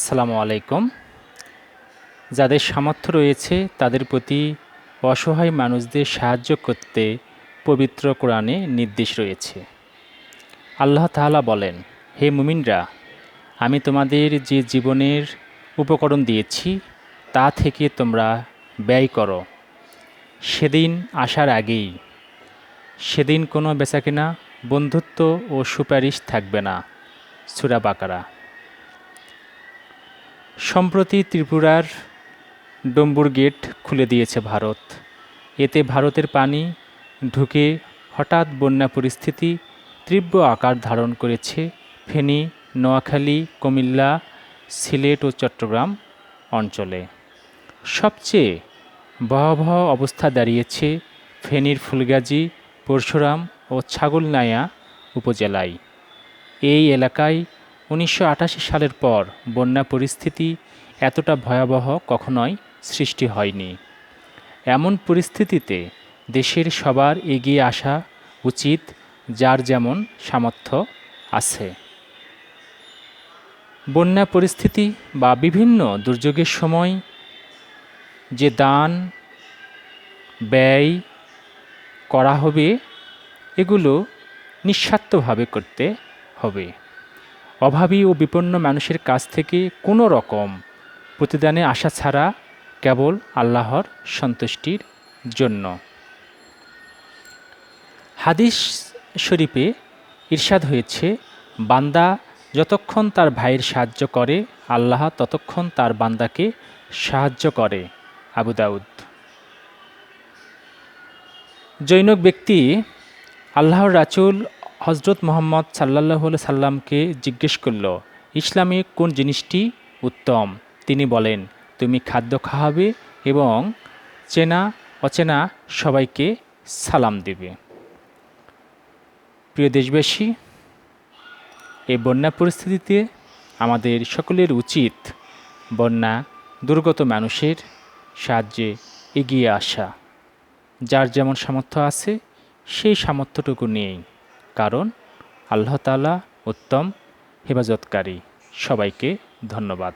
আসসালামু আলাইকুম। যাদের সামর্থ্য রয়েছে, তাদের প্রতি অসহায় মানুষদের সাহায্য করতে পবিত্র কোরআনে নির্দেশ রয়েছে। আল্লাহ তাআলা বলেন, হে মুমিনরা, আমি তোমাদের যে জীবনের উপকরণ দিয়েছি, তা থেকে তোমরা ব্যয় করো। সেদিন আসার আগেই, সেদিন কোনো বেচাকেনা বন্ধুত্ব ও সুপারিশ থাকবে না। সুরা বাকারা। সম্প্রতি ত্রিপুরার ডম্বুর গেট খুলে দিয়েছে ভারত। এতে ভারতের পানি ঢুকে হঠাৎ বন্যা পরিস্থিতি তীব্র আকার ধারণ করেছে। ফেনী, নোয়াখালী, কুমিল্লা, সিলেট ও চট্টগ্রাম অঞ্চলে। সবচেয়ে ভয়াবহ অবস্থা দাঁড়িয়েছে ফেনীর ফুলগাজী, পরশুরাম ও ছাগলনায়া উপজেলায়। এই এলাকায় উনিশশো আটাশি সালের পর বন্যা পরিস্থিতি এতটা ভয়াবহ কখনোই সৃষ্টি হয়নি। এমন পরিস্থিতিতে দেশের সবার এগিয়ে আসা উচিত যার যেমন সামর্থ্য আছে। বন্যা পরিস্থিতি বা বিভিন্ন দুর্যোগের সময় যে দান, ব্যয় করা হবে, এগুলো নিঃস্বার্থভাবে করতে হবে। অভাবী ও বিপন্ন মানুষের কাছ থেকে কোনো রকম প্রতিদানে আশা ছাড়া কেবল আল্লাহর সন্তুষ্টির জন্য। হাদিস শরীফে ইরশাদ হয়েছে, বান্দা যতক্ষণ তার ভাইয়ের সাহায্য করে, আল্লাহ ততক্ষণ তার বান্দাকে সাহায্য করে, আবু দাউদ। জৈনক ব্যক্তি আল্লাহর রাচুল হজরত মোহাম্মদ সাল্লাহ সাল্লামকে জিজ্ঞেস করল, ইসলামে কোন জিনিসটি উত্তম? তিনি বলেন, তুমি খাদ্য খাওয়াবে এবং চেনা, অচেনা সবাইকে সালাম দেবে। প্রিয় দেশবাসী, এই বন্যা পরিস্থিতিতে আমাদের সকলের উচিত বন্যা, দুর্গত মানুষের সাহায্যে এগিয়ে আসা। যার যেমন সামর্থ্য আছে, সেই সামর্থ্যটুকু নিয়েই। কারণ আল্লাহ তালা উত্তম হেফাজতকারী। সবাইকে ধন্যবাদ।